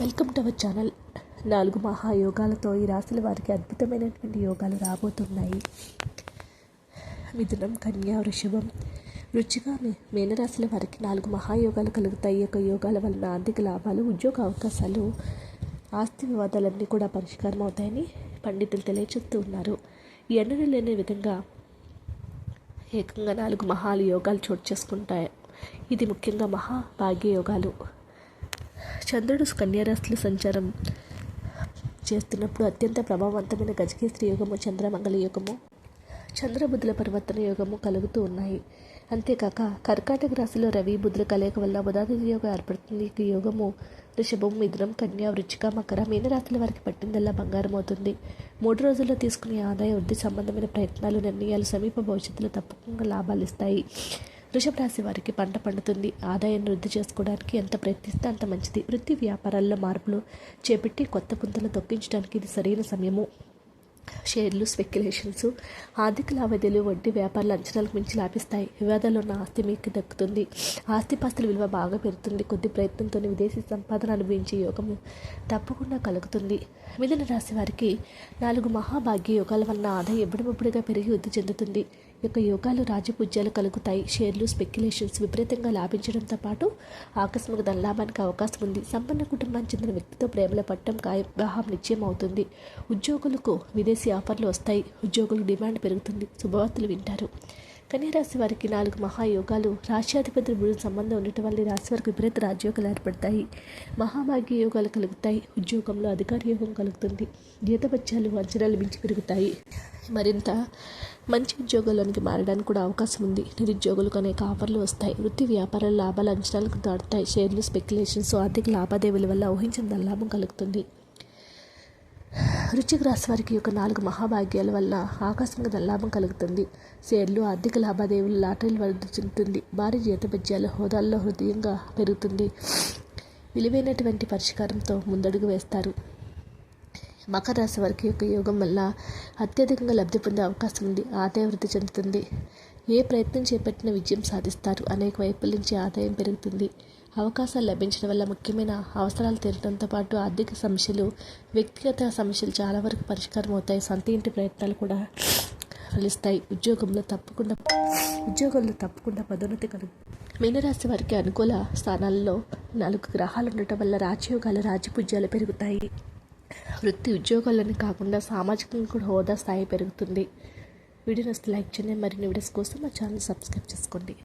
Welcome to our channel. నాలుగు మహాయోగాలతో ఈ రాశుల వారికి అద్భుతమైనటువంటి యోగాలు రాబోతున్నాయి. మిథునం కన్యా వృషభం. రుచిగా మీనరాశుల వారికి నాలుగు మహాయోగాలు కలుగుతాయి. ఈ యొక్క యోగాల వలన ఆర్థిక లాభాలు ఉద్యోగ అవకాశాలు ఆస్తి వివాదాలన్నీ కూడా పరిష్కారం అవుతాయని పండితులు తెలియచేస్తూ ఉన్నారు. ఎన్నడూ లేని విధంగా ఏకంగా నాలుగు మహాలు యోగాలు చోటు చేసుకుంటాయి. ఇది ముఖ్యంగా మహాభాగ్య యోగాలు చంద్రుడు కన్యారాశుల సంచారం చేస్తున్నప్పుడు అత్యంత ప్రభావవంతమైన గజకేశ్రీ యోగము చంద్రమంగళ యోగము చంద్రబుద్ధుల పరివర్తన యోగము కలుగుతూ ఉన్నాయి. అంతేకాక కర్కాటక రాశిలో రవి బుద్ధుల కలయిక వల్ల బుధాదిత్య యోగం ఏర్పడుతుంది. ఈ యోగము వృషభం మిథునం కన్యా వృచ్చిక మకర మీనరాశుల వారికి పట్టిందల్లా బంగారం అవుతుంది. మూడు రోజుల్లో తీసుకునే ఆదాయ వృద్ధి సంబంధమైన ప్రయత్నాలు నిర్ణయాలు సమీప భవిష్యత్తులో తప్పకుండా లాభాలు ఇస్తాయి. వృషభ రాశి వారికి పంట పండుతుంది. ఆదాయాన్ని వృద్ధి చేసుకోవడానికి ఎంత ప్రయత్నిస్తే అంత మంచిది. వృత్తి వ్యాపారాల్లో మార్పులు చేపట్టి కొత్త పుంతలు తొక్కించడానికి ఇది సరైన సమయము. షేర్లు స్పెక్యులేషన్స్ ఆర్థిక లావాదేవీలు వడ్డీ వ్యాపారాలు అంచనాలకు మించి లాభిస్తాయి. వివాదాల్లో ఉన్న ఆస్తి మీకు దక్కుతుంది. ఆస్తిపాస్తుల విలువ బాగా పెరుగుతుంది. కొద్ది ప్రయత్నంతో విదేశీ సంపాదన అనుభవించే యోగము తప్పకుండా కలుగుతుంది. మిథున రాశి వారికి నాలుగు మహాభాగ్య యోగాల వలన ఆదాయం ఎప్పుడప్పుడుగా పెరిగి వృద్ధి చెందుతుంది. యొక్క యోగాలు రాజపూజ్యాలు కలుగుతాయి. షేర్లు స్పెక్యులేషన్స్ విపరీతంగా లాభించడంతో పాటు ఆకస్మిక ధనలాభానికి అవకాశం ఉంది. సంపన్న కుటుంబానికి చెందిన వ్యక్తితో ప్రేమలో పట్టడం ఖాయం వివాహం నిశ్చయం అవుతుంది ఉద్యోగులకు విదేశీ ఆఫర్లు వస్తాయి. ఉద్యోగులకు డిమాండ్ పెరుగుతుంది. శుభవార్తలు వింటారు. కన్యరాశి వారికి నాలుగు మహాయోగాలు. రాష్ట్రాధిపతి బుధుల సంబంధం ఉండటం వల్ల రాశి వారికి విపరీత రాజయోగాలు ఏర్పడతాయి. మహాభాగ్య యోగాలు కలుగుతాయి. ఉద్యోగంలో అధికార యోగం కలుగుతుంది. జీతపత్యాలు అంచనాలు మించి పెరుగుతాయి. మరింత మంచి ఉద్యోగాల్లోనికి మారడానికి కూడా అవకాశం ఉంది. నిరుద్యోగులకు అనేక ఆఫర్లు వస్తాయి. వృత్తి వ్యాపారాల లాభాలు అంచనాలకు దాటుతాయి. షేర్లు స్పెక్యులేషన్స్ ఆర్థిక లావాదేవీల వల్ల ఊహించిన లాభం కలుగుతుంది. వృశ్చిక రాశి వారికి యొక్క నాలుగు మహాభాగ్యాల వల్ల ఆకస్మిక లాభం కలుగుతుంది. షేర్లు ఆర్థిక లావాదేవీలు లాటరీలు వృద్ధి చెందుతుంది భారీ జీతభత్యాల హోదాల్లో హృదయంగా పెరుగుతుంది. విలువైనటువంటి పరిష్కారంతో ముందడుగు వేస్తారు. మకర రాశి వారికి యొక్క యోగం వల్ల అత్యధికంగా లబ్ధి పొందే అవకాశం ఉంది. ఆదాయ వృద్ధి చెందుతుంది. ఏ ప్రయత్నం చేపట్టిన విజయం సాధిస్తారు. అనేక వైపుల నుంచి ఆదాయం పెరుగుతుంది. అవకాశాలు లభించడం వల్ల ముఖ్యమైన అవసరాలు తీరడంతో పాటు ఆర్థిక సమస్యలు వ్యక్తిగత సమస్యలు చాలా వరకు పరిష్కారం అవుతాయి. సొంత ఇంటి ప్రయత్నాలు కూడా ఫలిస్తాయి. ఉద్యోగంలో తప్పకుండా ఉద్యోగంలో తప్పకుండా పదోన్నతి కలుగు మీనరాశి వారికి అనుకూల స్థానాల్లో నాలుగు గ్రహాలు ఉండటం వల్ల రాజయోగాలు రాజపూజ్యాలు పెరుగుతాయి. వృత్తి ఉద్యోగాలని కాకుండా సామాజికంగా కూడా హోదా స్థాయి పెరుగుతుంది. వీడియోస్ లైక్ చేయండి. మరిన్ని వీడియోస్ కోసం మా ఛానల్ సబ్స్క్రైబ్ చేసుకోండి.